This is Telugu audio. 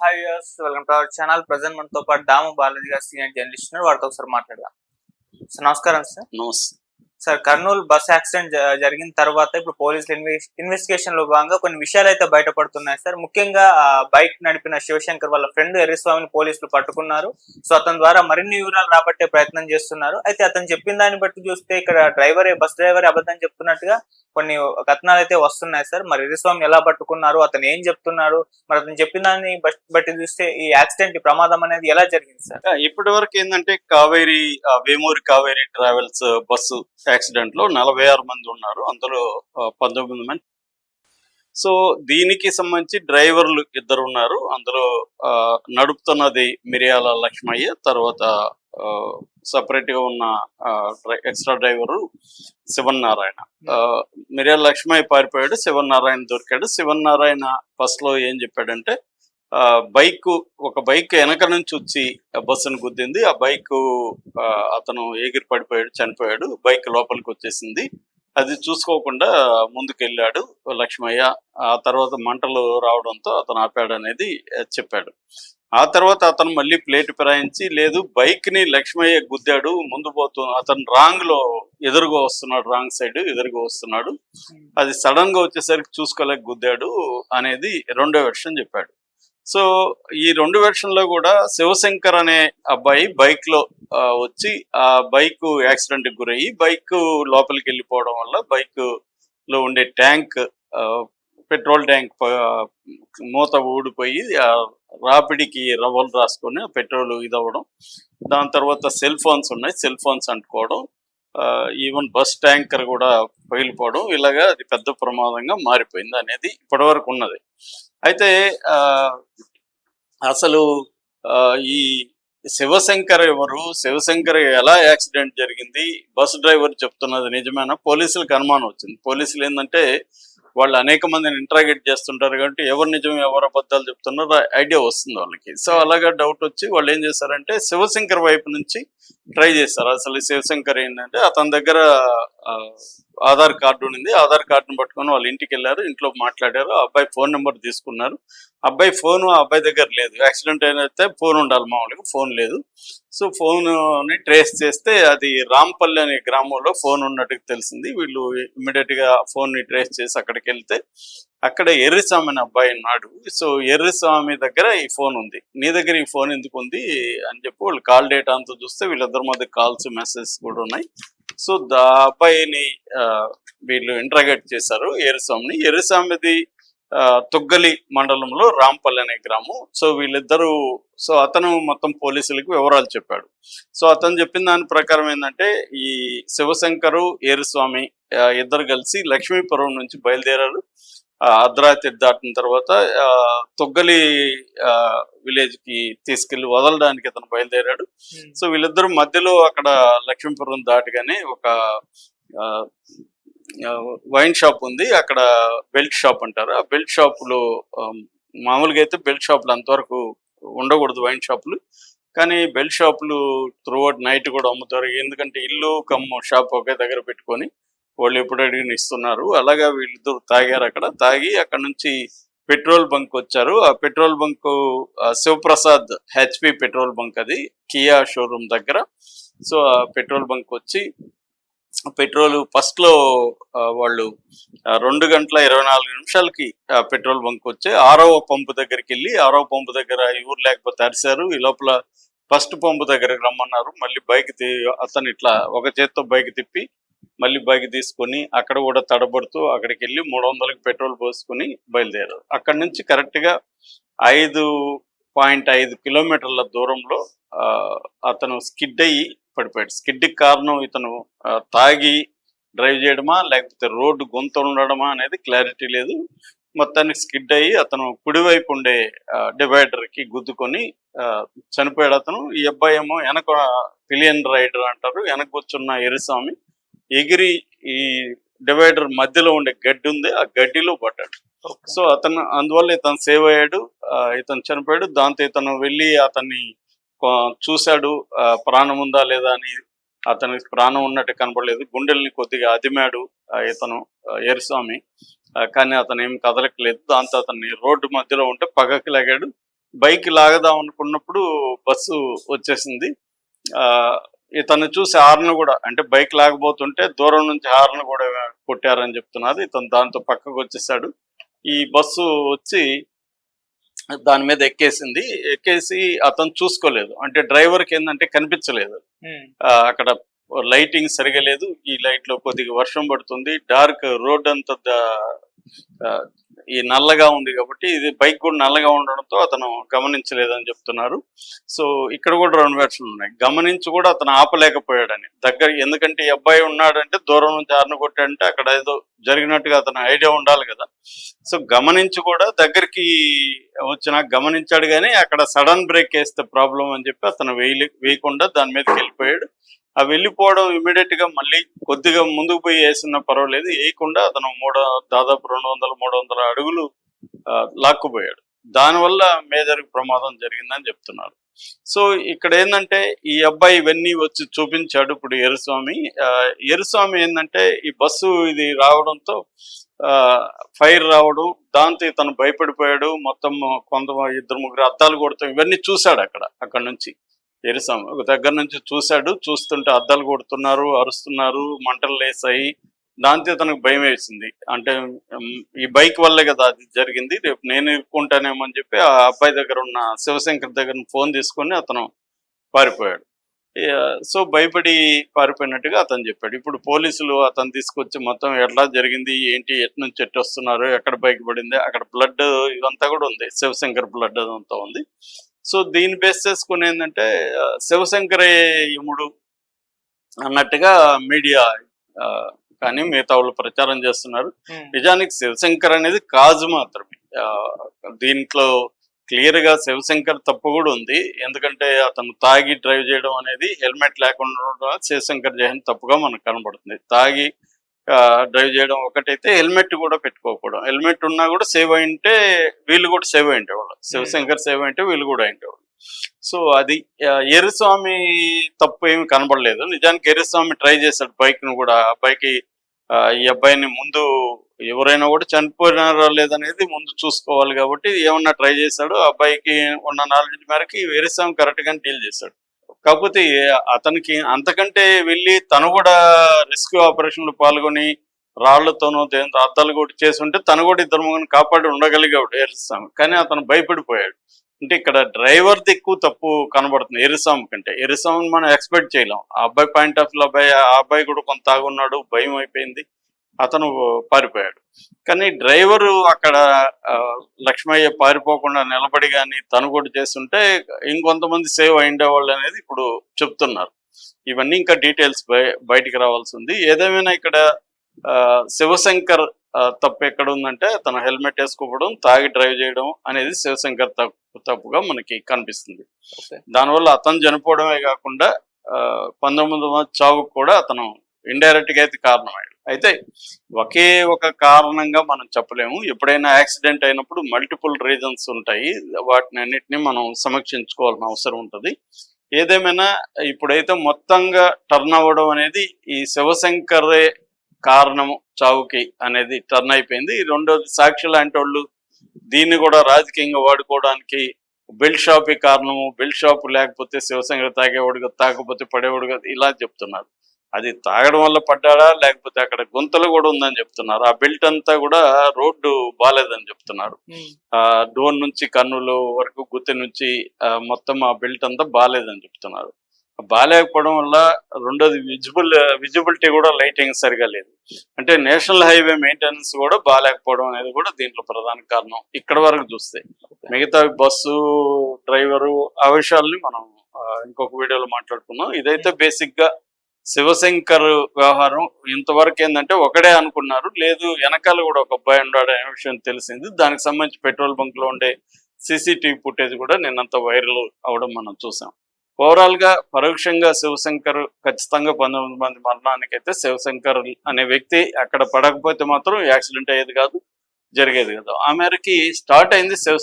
Hi yes welcome to our channel present మనతో పాటు దాము బాలాజీ గారు సీనియర్ జర్నలిస్ట్ ఉన్నారు. వారితో ఒకసారి మాట్లాడదాం. సార్ నమస్కారం సార్ నమస్తే. సార్ కర్నూలు బస్ యాక్సిడెంట్ జరిగిన తర్వాత ఇప్పుడు పోలీసులు ఇన్వెస్టిగేషన్లో భాగంగా కొన్ని విషయాలు అయితే బయటపడుతున్నాయి సార్ ముఖ్యంగా బైక్ నడిపిన శివశంకర్ వాళ్ళ ఫ్రెండ్ ఎర్రస్వామిని పోలీసులు పట్టుకున్నారు. సో అతని ద్వారా మరిన్ని వివరాలు రాబట్టే ప్రయత్నం చేస్తున్నారు. అయితే అతను చెప్పిన దాన్ని బట్టి చూస్తే ఇక్కడ డ్రైవరే బస్ డ్రైవరే అబద్ధం చెప్తున్నట్టుగా కొన్ని కథనాలు అయితే వస్తున్నాయి సార్. మరి ఎర్రస్వామిని ఎలా పట్టుకున్నారు? అతను ఏం చెప్తున్నాడు? మరి అతను చెప్పిన దాన్ని బట్టి చూస్తే ఈ యాక్సిడెంట్ ఈ ప్రమాదం అనేది ఎలా జరిగింది సార్? ఇప్పటి వరకు ఏంటంటే కావేరి వేమూరి కావేరి ట్రావెల్స్ బస్సు యాక్సిడెంట్లో నలభై ఆరు మంది ఉన్నారు. అందులో పంతొమ్మిది మంది సో దీనికి సంబంధించి డ్రైవర్లు ఇద్దరు ఉన్నారు. అందులో ఆ, నడుపుతున్నది మిరియాల లక్ష్మయ్య తర్వాత సపరేట్గా ఉన్న డ్రై- ఎక్స్ట్రా డ్రైవరు శివన్నారాయణ. నారాయణ మిరియాల లక్ష్మయ్య పారిపోయాడు శివన్నారాయణ దొరికాడు. శివన్నారాయణ బస్లో ఏం చెప్పాడంటే ఆ, బైక్ ఒక బైక్ వెనక నుంచి వచ్చి బస్సును గుద్దింది. ఆ బైక్ ఆ, అతను ఎగిరి పడిపోయాడు చనిపోయాడు. బైక్ లోపలికి వచ్చేసింది. అది చూసుకోకుండా ముందుకెళ్ళాడు లక్ష్మయ్య. ఆ తర్వాత మంటలు రావడంతో అతను ఆపాడు అనేది చెప్పాడు. ఆ తర్వాత అతను మళ్ళీ ప్లేట్ ఫిరాయించి లేదు బైక్ని లక్ష్మయ్య గుద్దాడు ముందు పోతూ అతను రాంగ్లో ఎదురుగా వస్తున్నాడు రాంగ్ సైడ్ ఎదురుగా వస్తున్నాడు. అది సడన్గా వచ్చేసరికి చూసుకోలేక గుద్దాడు అనేది రెండో వెర్షన్ చెప్పాడు. సో ఈ రెండు వెర్షన్లో కూడా శివశంకర్ అనే అబ్బాయి బైక్లో వచ్చి ఆ బైక్ యాక్సిడెంట్కి గురయ్యి బైక్ లోపలికి వెళ్ళిపోవడం వల్ల బైక్లో ఉండే ట్యాంక్ ఆ, పెట్రోల్ ట్యాంక్ మూత ఊడిపోయి రాపిడికి రవ్వలు రాసుకొని పెట్రోల్ ఇదవ్వడం. దాని తర్వాత సెల్ ఫోన్స్ ఉన్నాయి. సెల్ ఫోన్స్ అంటుకోవడం. ఆ, ఈవెన్ బస్ ట్యాంకర్ కూడా పగిలిపోవడం. ఇలాగా అది పెద్ద ప్రమాదంగా మారిపోయింది అనేది ఇప్పటివరకు ఉన్నది. అయితే ఆ, అసలు ఆ, ఈ శివశంకర్ ఎవరు? శివశంకర్ ఎలా యాక్సిడెంట్ జరిగింది? బస్ డ్రైవర్ చెప్తున్నది నిజమేనా? పోలీసులకు అనుమానం వచ్చింది. పోలీసులు ఏంటంటే వాళ్ళు అనేక మందిని ఇంట్రాగేట్ చేస్తుంటారు కాబట్టి ఎవరు నిజం ఎవరు అబద్ధాలు చెప్తున్నారో ఐడియా వస్తుంది వాళ్ళకి. సో అలాగా డౌట్ వచ్చి వాళ్ళు ఏం చేశారంటే శివశంకర్ వైపు నుంచి ట్రై చేస్తారు. అసలు శివశంకర్ ఏంటంటే అతని దగ్గర ఆధార్ కార్డు ఉండింది. ఆధార్ కార్డును పట్టుకొని వాళ్ళ ఇంటికి వెళ్ళారు. ఇంట్లో మాట్లాడారు. అబ్బాయి ఫోన్ నెంబర్ తీసుకున్నారు. అబ్బాయి ఫోన్ ఆ అబ్బాయి దగ్గర లేదు. యాక్సిడెంట్ అయితే ఫోన్ ఉండాలి మామూలుగా. ఫోన్ లేదు. సో ఫోన్ని ట్రేస్ చేస్తే అది రాంపల్లి అనే గ్రామంలో ఫోన్ ఉన్నట్టుగా తెలిసింది. వీళ్ళు ఇమ్మీడియట్గా గా ఫోన్ని ట్రేస్ చేసి అక్కడికి వెళ్తే అక్కడ ఎర్రిస్వామి అనే అబ్బాయి ఉన్నాడు. సో ఎర్రిస్వామి దగ్గర ఈ ఫోన్ ఉంది. నీ దగ్గర ఈ ఫోన్ ఎందుకు ఉంది అని చెప్పి వాళ్ళు కాల్ డేటా అంతా చూస్తే వీళ్ళిద్దరి మధ్య కాల్స్ మెసేజ్ కూడా ఉన్నాయి. సో దా అబ్బాయిని ఆ, వీళ్ళు ఇంట్రాగేట్ చేశారు ఏరుస్వామిని. ఎర్రిస్వామిది ఆ, తొగ్గలి మండలంలో రాంపల్లి అనే గ్రామం. సో వీళ్ళిద్దరూ సో అతను మొత్తం పోలీసులకు వివరాలు చెప్పాడు. సో అతను చెప్పిన దాని ప్రకారం ఏంటంటే ఈ శివశంకరు ఏరుస్వామి ఇద్దరు కలిసి లక్ష్మీపురం నుంచి బయలుదేరారు. అర్ధరాత్రి దాటిన తర్వాత తొగ్గలి విలేజ్కి తీసుకెళ్ళి వదలడానికి అతను బయలుదేరాడు. సో వీళ్ళిద్దరు మధ్యలో అక్కడ లక్ష్మీపురం దాటగానే ఒక వైన్ షాప్ ఉంది. అక్కడ బెల్ట్ షాప్ అంటారు. ఆ బెల్ట్ షాపులో మామూలుగా అయితే బెల్ట్ షాపులు అంతవరకు ఉండకూడదు వైన్ షాపులు. కానీ బెల్ట్ షాపులు త్రూఅవుట్ నైట్ కూడా అమ్ముతారు. ఎందుకంటే ఇల్లు కమ్ము షాప్ ఒకే దగ్గర పెట్టుకొని వాళ్ళు ఎప్పుడు అడిగిన ఇస్తున్నారు. అలాగా వీళ్ళిద్దరు తాగారు అక్కడ. తాగి అక్కడ నుంచి పెట్రోల్ బంక్ వచ్చారు. ఆ petrol bunk Sivaprasad HP petrol bunk అది కియా షోరూమ్ దగ్గర. సో ఆ పెట్రోల్ బంక్ వచ్చి పెట్రోల్ ఫస్ట్లో వాళ్ళు రెండు గంటల ఇరవై నాలుగు నిమిషాలకి పెట్రోల్ బంక్ వచ్చి ఆరో పంపు దగ్గరికి వెళ్ళి ఆరో పంపు దగ్గర ఎవరు లేకపోతే అరిశారు. ఈ లోపల ఫస్ట్ పంపు దగ్గరకు రమ్మన్నారు. మళ్ళీ బైక్ అతను ఇట్లా ఒక చేత్తో బైక్ తిప్పి మళ్ళీ బైక్ తీసుకొని అక్కడ కూడా తడబడుతూ అక్కడికి వెళ్ళి మూడు వందలకి పెట్రోల్ పోసుకొని బయలుదేరారు. అక్కడ నుంచి కరెక్ట్గా ఐదు పాయింట్ ఐదు కిలోమీటర్ల దూరంలో ఆ, అతను స్కిడ్ అయ్యి పడిపోయాడు. స్కిడ్ కారణం ఇతను తాగి డ్రైవ్ చేయడమా లేకపోతే రోడ్డు గుంత ఉండడమా అనేది క్లారిటీ లేదు. మొత్తానికి స్కిడ్ అయ్యి అతను కుడివైపు ఉండే డివైడర్కి గుద్దుకొని ఆ, చనిపోయాడు అతను. ఈ అబ్బాయి ఏమో వెనక పిలియన్ రైడర్ అంటారు వెనక కూర్చున్న ఎరిస్వామి. ఎగిరి ఈ డివైడర్ మధ్యలో ఉండే గడ్డి ఉంది ఆ గడ్డిలో పడ్డాడు. సో అతను అందువల్ల ఇతను సేవ్ అయ్యాడు ఇతను చనిపోయాడు. దాంతో ఇతను వెళ్ళి అతన్ని చూశాడు ప్రాణం ఉందా లేదా అని. అతనికి ప్రాణం ఉన్నట్టు కనపడలేదు. గుండెల్ని కొద్దిగా అదిమాడు ఇతను ఎరుస్వామి కానీ అతను ఏం కదలకలేదు దాంతో అతన్ని రోడ్డు మధ్యలో ఉంటే పగకి లాగాడు. బైక్ లాగదాం అనుకున్నప్పుడు బస్సు వచ్చేసింది. ఆ, ఇతను చూసి హార్న్ కూడా అంటే బైక్ లాగబోతుంటే దూరం నుంచి హార్న్ కూడా కొట్టారని చెప్తున్నారు. ఇతను దాంతో పక్కకు వచ్చేసాడు. ఈ బస్సు వచ్చి దాని మీద ఎక్కేసింది. ఎక్కేసి అతను చూసుకోలేదు. అంటే డ్రైవర్కి ఏంటంటే కనిపించలేదు. అక్కడ లైటింగ్ సరిగా లేదు. ఈ లైట్లో కొద్దిగా వర్షం పడుతుంది. డార్క్ రోడ్ అంతా ఈ నల్లగా ఉంది కాబట్టి ఇది బైక్ కూడా నల్లగా ఉండడంతో అతను గమనించలేదని చెప్తున్నారు. సో ఇక్కడ కూడా రెండు వెర్షన్లు ఉన్నాయి. గమనించి కూడా అతను ఆపలేకపోయాడని. దగ్గర ఎందుకంటే ఈ అబ్బాయి ఉన్నాడంటే దూరం నుంచి ఆరును కొట్టాడంటే అక్కడ ఏదో జరిగినట్టుగా అతను ఐడియా ఉండాలి కదా. సో గమనించి కూడా దగ్గరికి వచ్చిన గమనించాడు కానీ అక్కడ సడన్ బ్రేక్ వేస్తే ప్రాబ్లం అని చెప్పి అతను వేయలే వేయకుండా దాని మీదకి వెళ్ళిపోయాడు. ఆ వెళ్ళిపోవడం ఇమీడియట్గా మళ్ళీ కొద్దిగా ముందుకు పోయి వేసినా పర్వాలేదు. వేయకుండా అతను మూడు దాదాపు రెండు వందల మూడు వందల అడుగులు ఆ, లాక్కుపోయాడు. దానివల్ల మేజర్ ప్రమాదం జరిగిందని చెప్తున్నారు. సో ఇక్కడ ఏంటంటే ఈ అబ్బాయి ఇవన్నీ వచ్చి చూపించాడు ఇప్పుడు ఎరుస్వామి ఆ, ఎరుస్వామి ఏంటంటే ఈ బస్సు ఇది రావడంతో ఫైర్ రావడం దాంతో ఇతను భయపడిపోయాడు. మొత్తం కొంత ఇద్దరు ముగ్గురు అద్దాలు కొడతాం ఇవన్నీ చూశాడు అక్కడ అక్కడ నుంచి. ఎరిసాం ఒక దగ్గర నుంచి చూశాడు చూస్తుంటే అద్దాలు కొడుతున్నారు అరుస్తున్నారు మంటలు లేసాయి. దాంతో తనకు భయం వేసింది. అంటే ఈ బైక్ వల్లే కదా అది జరిగింది. రేపు నేను ఇరుక్కుంటానేమో అని చెప్పి ఆ అబ్బాయి దగ్గర ఉన్న శివశంకర్ దగ్గర ఫోన్ తీసుకొని అతను పారిపోయాడు. సో భయపడి పారిపోయినట్టుగా అతను చెప్పాడు. ఇప్పుడు పోలీసులు అతను తీసుకొచ్చి మొత్తం ఎట్లా జరిగింది ఏంటి ఎట్నుంచి నుంచి ఎట్టు వస్తున్నారు ఎక్కడ బైక్ పడింది అక్కడ బ్లడ్ ఇదంతా కూడా ఉంది. శివశంకర్ బ్లడ్ అదంతా ఉంది. సో దీన్ని బేస్ చేసుకుని ఏంటంటే ఆ, శివశంకరే యముడు అన్నట్టుగా మీడియా కానీ మిగతా వాళ్ళు ప్రచారం చేస్తున్నారు. నిజానికి శివశంకర్ అనేది కాజు మాత్రమే. దీంట్లో క్లియర్గా శివశంకర్ తప్పు కూడా ఉంది. ఎందుకంటే అతను తాగి డ్రైవ్ చేయడం అనేది హెల్మెట్ లేకుండా శివశంకర్ చేయడం తప్పుగా మనకు కనబడుతుంది. తాగి డ్రైవ్ చేయడం ఒకటైతే హెల్మెట్ కూడా పెట్టుకోకపోవడం హెల్మెట్ ఉన్నా కూడా సేవ్ అయింటే వీళ్ళు కూడా సేవ్ అయింటే వాళ్ళు. శివశంకర్ సేవ్ అయింటే వీళ్ళు కూడా అయింటే వాళ్ళు. సో అది ఆ, ఎర్రస్వామి తప్పు ఏమి కనబడలేదు. నిజానికి ఎర్రస్వామి ట్రై చేశాడు బైక్ను కూడా. ఆ, ఈ అబ్బాయిని ముందు ఎవరైనా కూడా చనిపోయినారా లేదనేది ముందు చూసుకోవాలి కాబట్టి ఏమన్నా ట్రై చేశాడు. ఆ అబ్బాయికి ఉన్న నాలెడ్జ్ మేరకి ఎర్రస్వామి కరెక్ట్గా డీల్ చేశాడు. కాకపోతే అతనికి అంతకంటే వెళ్ళి తను కూడా రెస్క్యూ ఆపరేషన్లో పాల్గొని రాళ్ళతోనో దేంతో అద్దాలు కూడా చేసి ఉంటే తను కూడా ఇద్దరు ముగ్గురు కాపాడి ఉండగలిగాడు ఎరుస్వామి కానీ అతను భయపడిపోయాడు. అంటే ఇక్కడ డ్రైవర్ది ఎక్కువ తప్పు కనబడుతుంది ఎరుస్వామి కంటే. ఎరుస్వామిని మనం ఎక్స్పెక్ట్ చేయలేం. ఆ అబ్బాయి పాయింట్ ఆఫ్ వ్యూ అబ్బాయి ఆ అబ్బాయి కూడా కొంత తాగున్నాడు భయం అయిపోయింది. అతను పారిపోయాడు. కానీ డ్రైవరు అక్కడ లక్ష్మయ్య పారిపోకుండా నిలబడి కానీ తను కూడా చేస్తుంటే ఇంకొంతమంది సేవ్ అయిండేవాళ్ళు అనేది ఇప్పుడు చెప్తున్నారు. ఇవన్నీ ఇంకా డీటెయిల్స్ బయటికి రావాల్సి ఉంది. ఏదేమైనా ఇక్కడ ఆ, శివశంకర్ తప్పు ఎక్కడ ఉందంటే తన హెల్మెట్ వేసుకోవడం తాగి డ్రైవ్ చేయడం అనేది శివశంకర్ తప్పు తప్పుగా మనకి కనిపిస్తుంది. దానివల్ల అతను చనిపోవడమే కాకుండా పంతొమ్మిది మంది చావుకు కూడా అతను ఇండైరెక్ట్గా అయితే కారణమయ్యాడు అయితే ఒకే ఒక కారణంగా మనం చెప్పలేము. ఎప్పుడైనా యాక్సిడెంట్ అయినప్పుడు మల్టిపుల్ రీజన్స్ ఉంటాయి. వాటిని అన్నిటిని మనం సమీక్షించుకోవాల్సిన అవసరం ఉంటుంది. ఏదేమైనా ఇప్పుడైతే మొత్తంగా టర్న్ అవ్వడం అనేది ఈ శివశంకరే కారణము చావుకి అనేది టర్న్ అయిపోయింది. రెండోది సాక్షి లాంటి వాళ్ళు దీన్ని కూడా రాజకీయంగా వాడుకోవడానికి బెల్ట్ షాప్ కారణము. బెల్ట్ షాప్ లేకపోతే శివశంకర్ తాగేవాడు కదా తాకపోతే పడేవాడు కాదు ఇలా చెప్తున్నారు. అది తాగడం వల్ల పడ్డాడా? లేకపోతే అక్కడ గుంతలు కూడా ఉందని చెప్తున్నారు. ఆ బెల్ట్ అంతా కూడా రోడ్డు బాగాలేదని చెప్తున్నారు. ఆ డోన్ నుంచి కన్నులు వరకు గుత్తి నుంచి మొత్తం ఆ బెల్ట్ అంతా బాగాలేదని చెప్తున్నారు. బాగాలేకపోవడం వల్ల రెండోది విజిబుల్ విజిబిలిటీ కూడా లైటింగ్ సరిగా లేదు. అంటే నేషనల్ హైవే మెయింటెనెన్స్ కూడా బాగాలేకపోవడం అనేది కూడా దీంట్లో ప్రధాన కారణం. ఇక్కడ వరకు చూస్తే మిగతా బస్సు డ్రైవరు ఆ విషయాల్ని మనం ఇంకొక వీడియోలో మాట్లాడుకుందాం. ఇదైతే బేసిక్గా శివశంకర్ వ్యవహారం ఇంతవరకు ఏంటంటే ఒకడే అనుకున్నారు. లేదు వెనకాల కూడా ఒక అబ్బాయి ఉన్నాడు అనే విషయం తెలిసింది. దానికి సంబంధించి పెట్రోల్ బంక్లో ఉండే సీసీటీవీ ఫుటేజ్ కూడా నిన్నంత వైరల్ అవడం మనం చూసాం. ఓవరాల్గా పరోక్షంగా శివశంకర్ ఖచ్చితంగా పంతొమ్మిది మంది మరణానికి అయితే శివశంకర్ అనే వ్యక్తి అక్కడ పడకపోతే మాత్రం యాక్సిడెంట్ అయ్యేది కాదు జరిగేది కాదు. ఆ మేరకి స్టార్ట్ అయింది శివ